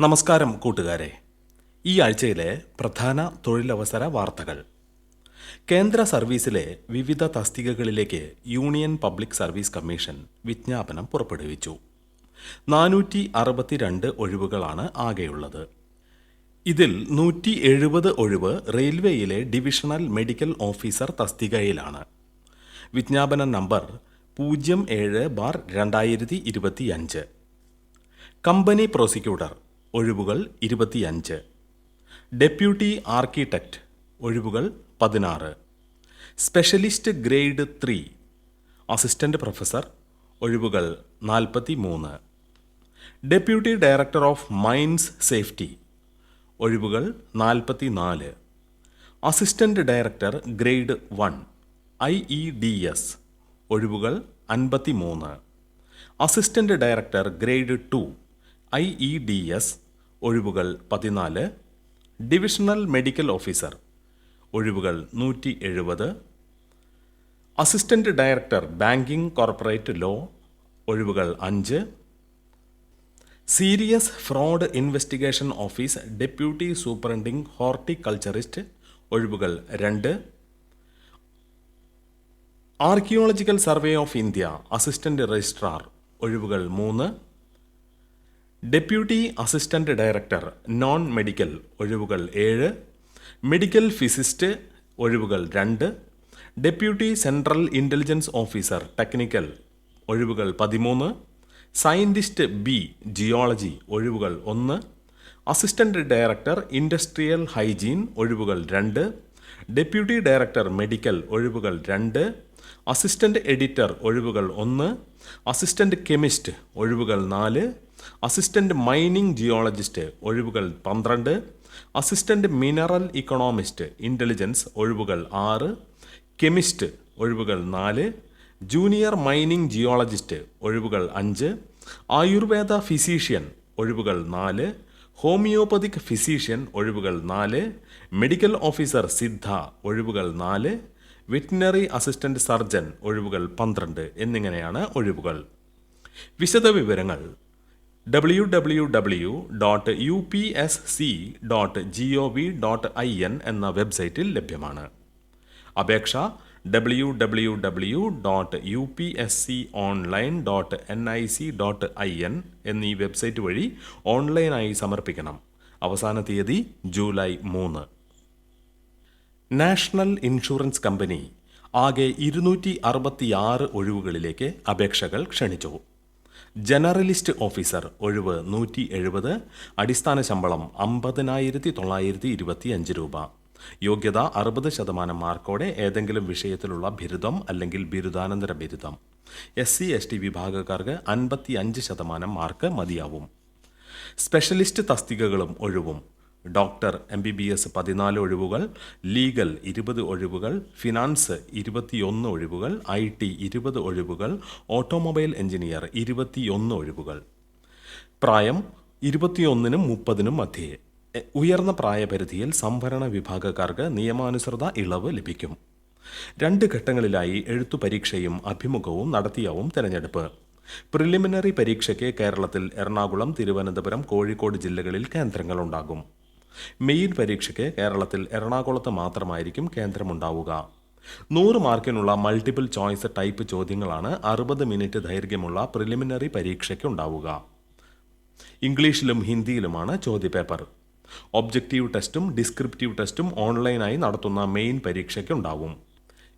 നമസ്കാരം കൂട്ടുകാരെ. ഈ ആഴ്ചയിലെ പ്രധാന തൊഴിലവസര വാർത്തകൾ. കേന്ദ്ര സർവീസിലെ വിവിധ തസ്തികകളിലേക്ക് യൂണിയൻ പബ്ലിക് സർവീസ് കമ്മീഷൻ വിജ്ഞാപനം പുറപ്പെടുവിച്ചു. നാനൂറ്റി അറുപത്തിരണ്ട് ഒഴിവുകളാണ് ആകെയുള്ളത്. ഇതിൽ നൂറ്റി എഴുപത് ഒഴിവ് റെയിൽവേയിലെ ഡിവിഷണൽ മെഡിക്കൽ ഓഫീസർ തസ്തികയിലാണ്. വിജ്ഞാപന നമ്പർ പൂജ്യം ഏഴ് ബാർ രണ്ടായിരത്തി ഇരുപത്തിയഞ്ച് കമ്പനി പ്രോസിക്യൂട്ടർ ഒഴിവുകൾ ഇരുപത്തിയഞ്ച്. ഡെപ്യൂട്ടി ആർക്കിടെക്റ്റ് ഒഴിവുകൾ പതിനാറ്. Specialist grade three. Assistant professor ഒഴിവുകൾ നാൽപ്പത്തി മൂന്ന് deputy director of mines safety ഒഴിവുകൾ നാൽപ്പത്തി നാല് assistant director grade one I E D S ഒഴിവുകൾ അൻപത്തി മൂന്ന് assistant director grade two I E D S ഒഴിവുകൾ പതിനാല് ഡിവിഷണൽ മെഡിക്കൽ ഓഫീസർ ഒഴിവുകൾ നൂറ്റി എഴുപത് assistant director banking corporate law ഒഴിവുകൾ അഞ്ച് serious fraud investigation office deputy superintending horticulturist ഒഴിവുകൾ രണ്ട് archaeological survey of India assistant registrar ഒഴിവുകൾ മൂന്ന് deputy assistant director non medical ഒഴിവുകൾ ഏഴ് മെഡിക്കൽ ഫിസിസ്റ്റ് ഒഴിവുകൾ രണ്ട് deputy central intelligence officer technical ഒഴിവുകൾ പതിമൂന്ന് സയന്റിസ്റ്റ് ബി ജിയോളജി ഒഴിവുകൾ ഒന്ന് അസിസ്റ്റന്റ് ഡയറക്ടർ ഇൻഡസ്ട്രിയൽ ഹൈജീൻ ഒഴിവുകൾ രണ്ട് ഡെപ്യൂട്ടി ഡയറക്ടർ മെഡിക്കൽ ഒഴിവുകൾ രണ്ട് അസിസ്റ്റന്റ് എഡിറ്റർ ഒഴിവുകൾ ഒന്ന്. അസിസ്റ്റന്റ് കെമിസ്റ്റ് ഒഴിവുകൾ നാല്. അസിസ്റ്റന്റ് മൈനിങ് ജിയോളജിസ്റ്റ് ഒഴിവുകൾ പന്ത്രണ്ട്. അസിസ്റ്റന്റ് മിനറൽ ഇക്കണോമിസ്റ്റ് ഇന്റലിജൻസ് ഒഴിവുകൾ ആറ്. കെമിസ്റ്റ് ഒഴിവുകൾ നാല്. ജൂനിയർ മൈനിങ് ജിയോളജിസ്റ്റ് ഒഴിവുകൾ അഞ്ച്. ആയുർവേദ ഫിസീഷ്യൻ ഒഴിവുകൾ നാല്. ഹോമിയോപ്പതിക് ഫിസീഷ്യൻ ഒഴിവുകൾ നാല്. മെഡിക്കൽ ഓഫീസർ സിദ്ധ ഒഴിവുകൾ നാല്. വെറ്റിനറി അസിസ്റ്റന്റ് സർജൻ ഒഴിവുകൾ പന്ത്രണ്ട് എന്നിങ്ങനെയാണ് ഒഴിവുകൾ. വിശദവിവരങ്ങൾ W W W dot U P S C dot G O V dot I N എന്ന വെബ്സൈറ്റിൽ ലഭ്യമാണ്. അപേക്ഷ W W W dot U P S C online dot N I C dot I N എന്നീ website വഴി ഓൺലൈനായി സമർപ്പിക്കണം. അവസാന തീയതി ജൂലൈ മൂന്ന്. നാഷണൽ ഇൻഷുറൻസ് കമ്പനി ആകെ ഇരുന്നൂറ്റി അറുപത്തിയാറ് ഒഴിവുകളിലേക്ക് അപേക്ഷകൾ ക്ഷണിച്ചു. ജനറലിസ്റ്റ് ഓഫീസർ ഒഴിവ് നൂറ്റി എഴുപത് അടിസ്ഥാന ശമ്പളം അമ്പതിനായിരത്തി തൊള്ളായിരത്തി ഇരുപത്തി അഞ്ച് രൂപ. യോഗ്യത അറുപത് ശതമാനം മാർക്കോടെ ഏതെങ്കിലും വിഷയത്തിലുള്ള ബിരുദം അല്ലെങ്കിൽ ബിരുദാനന്തര ബിരുദം. എസ് സി എസ് ടി വിഭാഗക്കാർക്ക് അൻപത്തി അഞ്ച് ശതമാനം മാർക്ക് മതിയാവും. സ്പെഷ്യലിസ്റ്റ് തസ്തികകളും ഒഴിവും. Doctor M B B S പതിനാല് ഒഴിവുകൾ ലീഗൽ ഇരുപത് ഒഴിവുകൾ ഫിനാൻസ് ഇരുപത്തിയൊന്ന് ഒഴിവുകൾ ഐ ടി ഇരുപത് ഒഴിവുകൾ ഓട്ടോമൊബൈൽ എഞ്ചിനീയർ ഇരുപത്തിയൊന്ന് ഒഴിവുകൾ. പ്രായം ഇരുപത്തിയൊന്നിനും മുപ്പതിനും മധ്യേ. ഉയർന്ന പ്രായപരിധിയിൽ സംഭരണ വിഭാഗക്കാർക്ക് നിയമാനുസൃത ഇളവ് ലഭിക്കും. രണ്ട് ഘട്ടങ്ങളിലായി എഴുത്തു പരീക്ഷയും അഭിമുഖവും നടത്തിയാവും തെരഞ്ഞെടുപ്പ്. പ്രിലിമിനറി പരീക്ഷയ്ക്ക് കേരളത്തിൽ എറണാകുളം തിരുവനന്തപുരം കോഴിക്കോട് ജില്ലകളിൽ കേന്ദ്രങ്ങളുണ്ടാകും. മെയിൻ പരീക്ഷയ്ക്ക് കേരളത്തിൽ എറണാകുളത്ത് മാത്രമായിരിക്കും കേന്ദ്രമുണ്ടാവുക. നൂറ് മാർക്കിനുള്ള മൾട്ടിപ്പിൾ ചോയ്സ് ടൈപ്പ് ചോദ്യങ്ങളാണ് അറുപത് മിനിറ്റ് ദൈർഘ്യമുള്ള പ്രിലിമിനറി പരീക്ഷയ്ക്ക് ഉണ്ടാവുക ഇംഗ്ലീഷിലും ഹിന്ദിയിലുമാണ് ചോദ്യപേപ്പർ. ഒബ്ജക്റ്റീവ് ടെസ്റ്റും ഡിസ്ക്രിപ്റ്റീവ് ടെസ്റ്റും ഓൺലൈനായി നടത്തുന്ന മെയിൻ പരീക്ഷയ്ക്കുണ്ടാവും.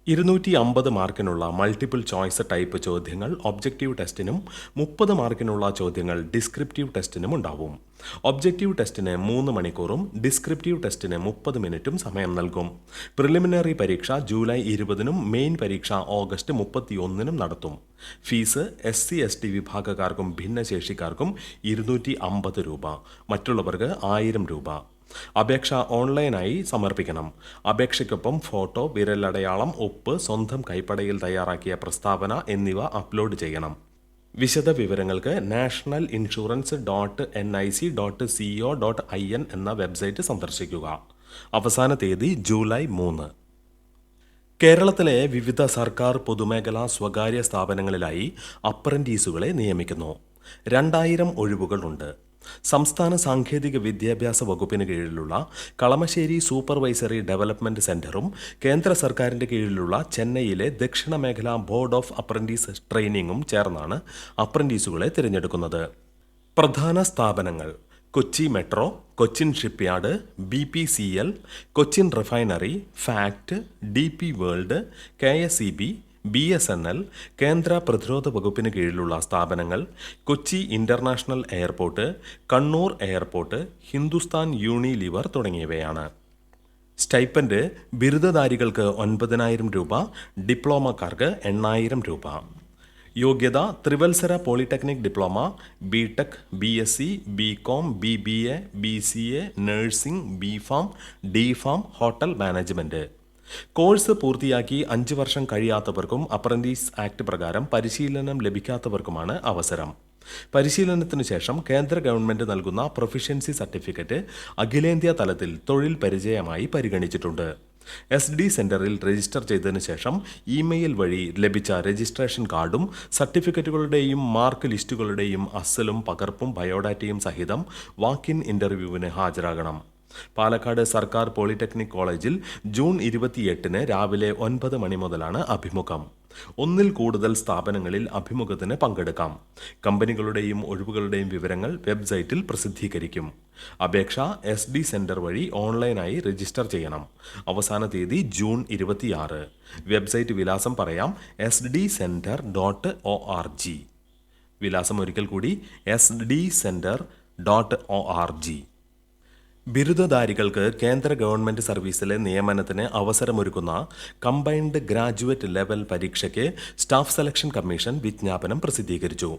ഇരുന്നൂറ്റി അമ്പത് മാർക്കിനുള്ള മൾട്ടിപ്പിൾ ചോയ്സ് ടൈപ്പ് ചോദ്യങ്ങൾ ഒബ്ജക്റ്റീവ് ടെസ്റ്റിനും മുപ്പത് മാർക്കിനുള്ള ചോദ്യങ്ങൾ ഡിസ്ക്രിപ്റ്റീവ് ടെസ്റ്റിനും ഉണ്ടാവും. ഒബ്ജക്റ്റീവ് ടെസ്റ്റിന് മൂന്ന് മണിക്കൂറും ഡിസ്ക്രിപ്റ്റീവ് ടെസ്റ്റിന് മുപ്പത് മിനിറ്റും സമയം നൽകും. പ്രിലിമിനറി പരീക്ഷ ജൂലൈ ഇരുപതിനും മെയിൻ പരീക്ഷ ഓഗസ്റ്റ് മുപ്പത്തിയൊന്നിനും നടത്തും. Fees S C S T വിഭാഗക്കാർക്കും ഭിന്നശേഷിക്കാർക്കും ഇരുന്നൂറ്റി അമ്പത് രൂപ. മറ്റുള്ളവർക്ക് ആയിരം രൂപ. അപേക്ഷ ഓൺലൈനായി സമർപ്പിക്കണം. അപേക്ഷയ്ക്കൊപ്പം ഫോട്ടോ വിരലടയാളം ഒപ്പ് സ്വന്തം കൈപ്പടയിൽ തയ്യാറാക്കിയ പ്രസ്താവന എന്നിവ അപ്ലോഡ് ചെയ്യണം. വിശദ വിവരങ്ങൾക്ക് national insurance dot N I C dot C O dot I N എന്ന വെബ്സൈറ്റ് സന്ദർശിക്കുക. അവസാന തീയതി ജൂലൈ മൂന്ന്. കേരളത്തിലെ വിവിധ സർക്കാർ പൊതുമേഖലാ സ്വകാര്യ സ്ഥാപനങ്ങളിലായി അപ്രന്റീസുകളെ നിയമിക്കുന്നു. രണ്ടായിരം ഒഴിവുകളുണ്ട്. സംസ്ഥാന സാങ്കേതിക വിദ്യാഭ്യാസ വകുപ്പിന് കീഴിലുള്ള കളമശ്ശേരി സൂപ്പർവൈസറി ഡെവലപ്മെന്റ് സെന്ററും കേന്ദ്ര സർക്കാരിന്റെ കീഴിലുള്ള ചെന്നൈയിലെ ദക്ഷിണ മേഖല ബോർഡ് ഓഫ് അപ്രന്റീസ് ട്രെയിനിങ്ങും ചേർന്നാണ് അപ്രന്റീസുകളെ തിരഞ്ഞെടുക്കുന്നത്. പ്രധാന സ്ഥാപനങ്ങൾ Kochi metro Cochin shipyard B P C L Cochin refinery FACT D P world K S E B B S N L കേന്ദ്ര പ്രതിരോധ വകുപ്പിന് കീഴിലുള്ള സ്ഥാപനങ്ങൾ Kochi international airport Kannur airport Hindustan Unilever തുടങ്ങിയവയാണ്. സ്റ്റൈപ്പൻഡ് ബിരുദധാരികൾക്ക് ഒൻപതിനായിരം രൂപ ഡിപ്ലോമക്കാർക്ക് എണ്ണായിരം രൂപ. യോഗ്യത ത്രിവത്സര polytechnic diploma B tech B S C B com B B A B C A nursing B pharm D pharm hotel management. Course പൂർത്തിയാക്കി അഞ്ച് വർഷം കഴിയാത്തവർക്കും അപ്രന്റീസ് ആക്ട് പ്രകാരം പരിശീലനം ലഭിക്കാത്തവർക്കുമാണ് അവസരം. പരിശീലനത്തിനു ശേഷം കേന്ദ്ര ഗവൺമെന്റ് നൽകുന്ന പ്രൊഫിഷ്യൻസി സർട്ടിഫിക്കറ്റ് അഖിലേന്ത്യാ തലത്തിൽ തൊഴിൽ പരിചയമായി പരിഗണിച്ചിട്ടുണ്ട്. എസ് ഡി സെന്ററിൽ രജിസ്റ്റർ ചെയ്തതിനു ശേഷം ഇമെയിൽ വഴി ലഭിച്ച രജിസ്ട്രേഷൻ കാർഡും സർട്ടിഫിക്കറ്റുകളുടെയും മാർക്ക് ലിസ്റ്റുകളുടെയും അസലും പകർപ്പും ബയോഡാറ്റയും സഹിതം വാക്കിൻ ഇന്റർവ്യൂവിന് ഹാജരാകണം. പാലക്കാട് സർക്കാർ പോളിടെക്നിക് കോളേജിൽ ജൂൺ ഇരുപത്തിയെട്ടിന് രാവിലെ ഒൻപത് മണി മുതലാണ് അഭിമുഖം. ഒന്നിൽ കൂടുതൽ സ്ഥാപനങ്ങളിൽ അഭിമുഖത്തിന് പങ്കെടുക്കാം. കമ്പനികളുടെയും ഒഴിവുകളുടെയും വിവരങ്ങൾ വെബ്സൈറ്റിൽ പ്രസിദ്ധീകരിക്കും. അപേക്ഷ എസ് ഡി സെന്റർ വഴി ഓൺലൈനായി രജിസ്റ്റർ ചെയ്യണം. അവസാന തീയതി ജൂൺ ഇരുപത്തിയാറ്. വെബ്സൈറ്റ് വിലാസം പറയാം S D centre dot O R G. വിലാസം ഒരിക്കൽ കൂടി S D centre dot O R G. ബിരുദധാരികൾക്ക് കേന്ദ്ര ഗവൺമെന്റ് സർവീസിലെ നിയമനത്തിന് അവസരമൊരുക്കുന്ന കമ്പൈൻഡ് ഗ്രാജുവേറ്റ് ലെവൽ പരീക്ഷയ്ക്ക് സ്റ്റാഫ് സെലക്ഷൻ കമ്മീഷൻ വിജ്ഞാപനം പ്രസിദ്ധീകരിച്ചു.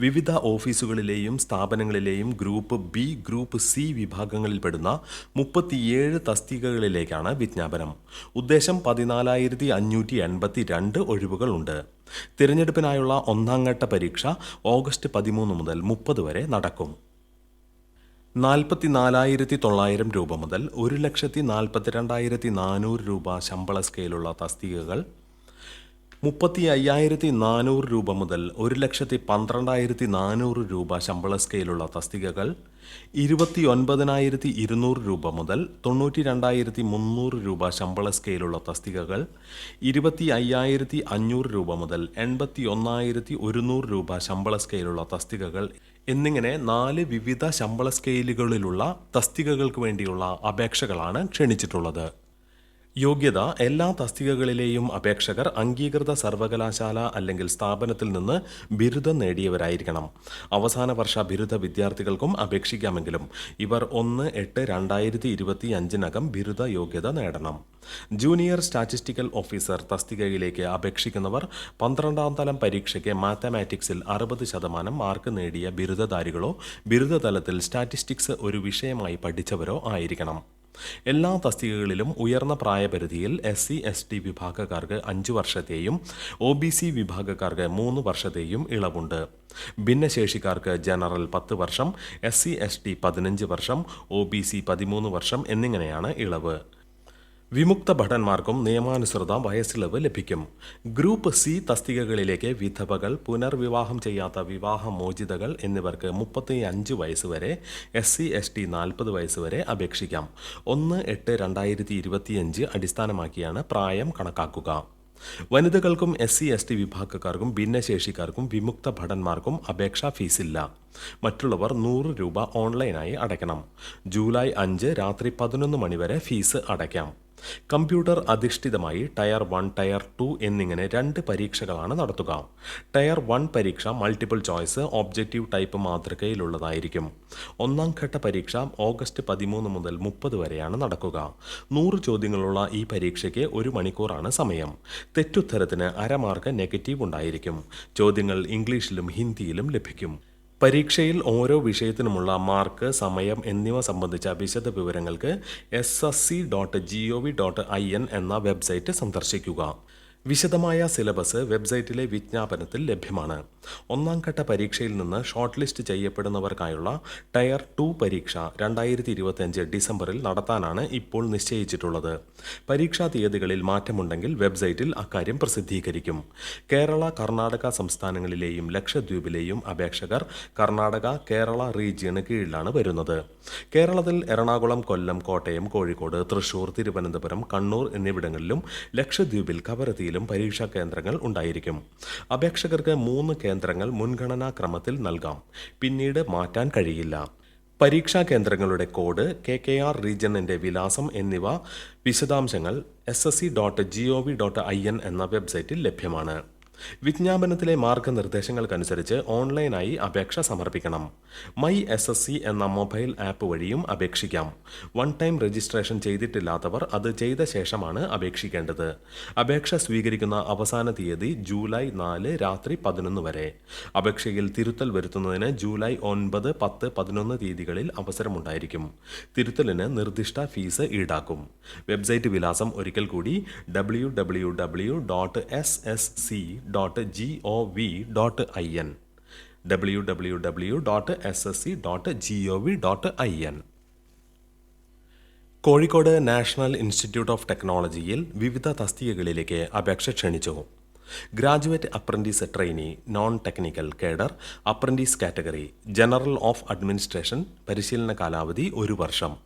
വിവിധ ഓഫീസുകളിലെയും സ്ഥാപനങ്ങളിലെയും ഗ്രൂപ്പ് ബി ഗ്രൂപ്പ് സി വിഭാഗങ്ങളിൽപ്പെടുന്ന മുപ്പത്തിയേഴ് തസ്തികകളിലേക്കാണ് വിജ്ഞാപനം. ഉദ്ദേശം പതിനാലായിരത്തി അഞ്ഞൂറ്റി എൺപത്തി രണ്ട് ഒഴിവുകളുണ്ട് തിരഞ്ഞെടുപ്പിനായുള്ള ഒന്നാം ഘട്ട പരീക്ഷ ഓഗസ്റ്റ് പതിമൂന്ന് മുതൽ മുപ്പത് വരെ നടക്കും. നാൽപ്പത്തി നാലായിരത്തി തൊള്ളായിരം രൂപ മുതൽ ഒരു ലക്ഷത്തി നാൽപ്പത്തിരണ്ടായിരത്തി നാനൂറ് രൂപ ശമ്പള സ്കെയിലുള്ള തസ്തികകൾ മുപ്പത്തി അയ്യായിരത്തി നാനൂറ് രൂപ മുതൽ ഒരു ലക്ഷത്തി പന്ത്രണ്ടായിരത്തി നാനൂറ് രൂപ ശമ്പള സ്കെയിലുള്ള തസ്തികകൾ ഇരുപത്തി ഒൻപതിനായിരത്തി ഇരുന്നൂറ് രൂപ മുതൽ തൊണ്ണൂറ്റി രണ്ടായിരത്തി മുന്നൂറ് രൂപ ശമ്പള സ്കെയിലുള്ള തസ്തികകൾ ഇരുപത്തി അയ്യായിരത്തി അഞ്ഞൂറ് രൂപ മുതൽ എൺപത്തി ഒന്നായിരത്തി ഒരുന്നൂറ് രൂപ ശമ്പള സ്കെയിലുള്ള തസ്തികകൾ എന്നിങ്ങനെ നാല് വിവിധ ശമ്പള സ്കെയിലുകളിലുള്ള തസ്തികകൾക്ക് വേണ്ടിയുള്ള അപേക്ഷകളാണ് ക്ഷണിച്ചിട്ടുള്ളത്. യോഗ്യത എല്ലാ തസ്തികകളിലെയും അപേക്ഷകർ അംഗീകൃത സർവകലാശാല അല്ലെങ്കിൽ സ്ഥാപനത്തിൽ നിന്ന് ബിരുദം നേടിയവരായിരിക്കണം. അവസാന വർഷ ബിരുദ വിദ്യാർത്ഥികൾക്കും അപേക്ഷിക്കാമെങ്കിലും ഇവർ ഒന്ന് എട്ട് രണ്ടായിരത്തി ഇരുപത്തി അഞ്ചിനകം ബിരുദ യോഗ്യത നേടണം. ജൂനിയർ സ്റ്റാറ്റിസ്റ്റിക്കൽ ഓഫീസർ തസ്തികയിലേക്ക് അപേക്ഷിക്കുന്നവർ പന്ത്രണ്ടാം തലം പരീക്ഷയ്ക്ക് മാത്തമാറ്റിക്സിൽ അറുപത് ശതമാനം മാർക്ക് നേടിയ ബിരുദധാരികളോ ബിരുദതലത്തിൽ സ്റ്റാറ്റിസ്റ്റിക്സ് ഒരു വിഷയമായി പഠിച്ചവരോ ആയിരിക്കണം. എല്ലാ തസ്തികകളിലും ഉയർന്ന പ്രായപരിധിയിൽ എസ് സി എസ് ടി വിഭാഗക്കാർക്ക് അഞ്ച് വർഷത്തെയും ഒ ബി സി വിഭാഗക്കാർക്ക് മൂന്ന് വർഷത്തെയും ഇളവുണ്ട്. ഭിന്നശേഷിക്കാർക്ക് ജനറൽ പത്ത് വർഷം എസ് സി എസ് ടി പതിനഞ്ച് വർഷം ഒ ബി സി പതിമൂന്ന് വർഷം എന്നിങ്ങനെയാണ് ഇളവ്. വിമുക്ത ഭടന്മാർക്കും നിയമാനുസൃത വയസ്സിളവ് ലഭിക്കും. ഗ്രൂപ്പ് സി തസ്തികകളിലേക്ക് വിധവകൾ പുനർവിവാഹം ചെയ്യാത്ത വിവാഹമോചിതകൾ എന്നിവർക്ക് മുപ്പത്തി അഞ്ച് വയസ്സ് വരെ എസ് സി എസ് ടി നാൽപ്പത് വയസ്സ് വരെ അപേക്ഷിക്കാം. ഒന്ന് എട്ട് രണ്ടായിരത്തി ഇരുപത്തിയഞ്ച് അടിസ്ഥാനമാക്കിയാണ് പ്രായം കണക്കാക്കുക. വനിതകൾക്കും എസ് സി എസ് ടി വിഭാഗക്കാർക്കും ഭിന്നശേഷിക്കാർക്കും വിമുക്ത ഭടന്മാർക്കും അപേക്ഷാ ഫീസില്ല. മറ്റുള്ളവർ നൂറ് രൂപ ഓൺലൈനായി അടയ്ക്കണം. ജൂലൈ അഞ്ച് രാത്രി പതിനൊന്ന് മണിവരെ ഫീസ് അടയ്ക്കാം. കമ്പ്യൂട്ടർ അധിഷ്ഠിതമായി ടയർ വൺ ടയർ ടു എന്നിങ്ങനെ രണ്ട് പരീക്ഷകളാണ് നടത്തുക. ടയർ വൺ പരീക്ഷ മൾട്ടിപ്പിൾ ചോയ്സ് ഒബ്ജക്റ്റീവ് ടൈപ്പ് മാതൃകയിലുള്ളതായിരിക്കും. ഒന്നാം ഘട്ട പരീക്ഷ ഓഗസ്റ്റ് പതിമൂന്ന് മുതൽ മുപ്പത് വരെയാണ് നടക്കുക. നൂറ് ചോദ്യങ്ങളുള്ള ഈ പരീക്ഷയ്ക്ക് ഒരു മണിക്കൂറാണ് സമയം. തെറ്റുത്തരത്തിന് അരമാർക്ക് നെഗറ്റീവ് ഉണ്ടായിരിക്കും. ചോദ്യങ്ങൾ ഇംഗ്ലീഷിലും ഹിന്ദിയിലും ലഭിക്കും. പരീക്ഷയിൽ ഓരോ വിഷയത്തിനുമുള്ള മാർക്ക് സമയം എന്നിവ സംബന്ധിച്ച വിശദ വിവരങ്ങൾക്ക് S S C dot G O V dot I N എന്ന വെബ്സൈറ്റ് സന്ദർശിക്കുക. വിശദമായ സിലബസ് വെബ്സൈറ്റിലെ വിജ്ഞാപനത്തിൽ ലഭ്യമാണ്. ഒന്നാം ഘട്ട പരീക്ഷയിൽ നിന്ന് ഷോർട്ട് ലിസ്റ്റ് ചെയ്യപ്പെടുന്നവർക്കായുള്ള ടയർ ടു പരീക്ഷ രണ്ടായിരത്തി ഇരുപത്തിയഞ്ച് ഡിസംബറിൽ നടത്താനാണ് ഇപ്പോൾ നിശ്ചയിച്ചിട്ടുള്ളത്. പരീക്ഷാ തീയതികളിൽ മാറ്റമുണ്ടെങ്കിൽ വെബ്സൈറ്റിൽ അക്കാര്യം പ്രസിദ്ധീകരിക്കും. കേരള കർണാടക സംസ്ഥാനങ്ങളിലെയും ലക്ഷദ്വീപിലെയും അപേക്ഷകർ കർണാടക കേരള റീജിയന് കീഴിലാണ് വരുന്നത്. കേരളത്തിൽ എറണാകുളം കൊല്ലം കോട്ടയം കോഴിക്കോട് തൃശൂർ തിരുവനന്തപുരം കണ്ണൂർ എന്നിവിടങ്ങളിലും ലക്ഷദ്വീപിൽ കവരത്തിയിലും പരീക്ഷാ കേന്ദ്രങ്ങൾ ഉണ്ടായിരിക്കും. അപേക്ഷകർക്ക് മൂന്ന് കേന്ദ്രങ്ങൾ മുൻഗണനാ ക്രമത്തിൽ നൽകാം. പിന്നീട് മാറ്റാൻ കഴിയില്ല. പരീക്ഷാ കേന്ദ്രങ്ങളുടെ കോഡ് കെ കെ ആർ റീജിയണിന്റെ വിലാസം എന്നിവ വിശദാംശങ്ങൾ S S C dot G O V dot I N എന്ന വെബ്സൈറ്റിൽ ലഭ്യമാണ്. വിജ്ഞാപനത്തിലെ മാർഗനിർദ്ദേശങ്ങൾക്കനുസരിച്ച് ഓൺലൈനായി അപേക്ഷ സമർപ്പിക്കണം. മൈ എസ് എസ് സി എന്ന മൊബൈൽ ആപ്പ് വഴിയും അപേക്ഷിക്കാം. വൺ ടൈം രജിസ്ട്രേഷൻ ചെയ്തിട്ടില്ലാത്തവർ അത് ചെയ്ത ശേഷമാണ് അപേക്ഷിക്കേണ്ടത്. അപേക്ഷ സ്വീകരിക്കുന്ന അവസാന തീയതി ജൂലൈ നാല് രാത്രി പതിനൊന്ന് വരെ. അപേക്ഷയിൽ തിരുത്തൽ വരുത്തുന്നതിന് ജൂലൈ ഒൻപത് പത്ത് പതിനൊന്ന് തീയതികളിൽ അവസരമുണ്ടായിരിക്കും. തിരുത്തലിന് നിർദ്ദിഷ്ട ഫീസ് ഈടാക്കും. വെബ്സൈറ്റ് വിലാസം ഒരിക്കൽ കൂടി W W W dot S S C dot G O V dot I N W W W dot S S C dot G O V dot I N Kozhikode national institute of ടെക്നോളജിയിൽ വിവിധ തസ്തികകളിലേക്ക് അപേക്ഷ ക്ഷണിച്ചു. Graduate apprentice trainee non technical cadre apprentice category general of administration പരിശീലന കാലാവധി ഒരു വർഷം.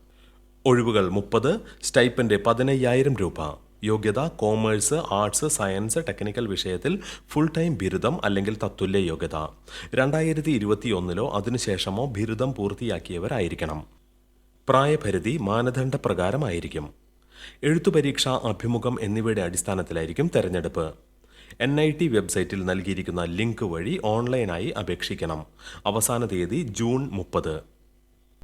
ഒഴിവുകൾ മുപ്പത് സ്റ്റൈപ്പൻഡ് പതിനയ്യായിരം രൂപ. യോഗ്യത കോമേഴ്സ് ആർട്സ് സയൻസ് ടെക്നിക്കൽ വിഷയത്തിൽ ഫുൾ ടൈം ബിരുദം അല്ലെങ്കിൽ തത്തുല്യ യോഗ്യത. രണ്ടായിരത്തി ഇരുപത്തിയൊന്നിലോ അതിനുശേഷമോ ബിരുദം പൂർത്തിയാക്കിയവരായിരിക്കണം. പ്രായപരിധി മാനദണ്ഡ മാനദണ്ഡപ്രകാരമായിരിക്കും. എഴുത്തുപരീക്ഷ അഭിമുഖം എന്നിവയുടെ അടിസ്ഥാനത്തിലായിരിക്കും തെരഞ്ഞെടുപ്പ്. എൻ ഐ ടി വെബ്സൈറ്റിൽ നൽകിയിരിക്കുന്ന ലിങ്ക് വഴി ഓൺലൈനായി അപേക്ഷിക്കണം. അവസാന തീയതി ജൂൺ മുപ്പത്.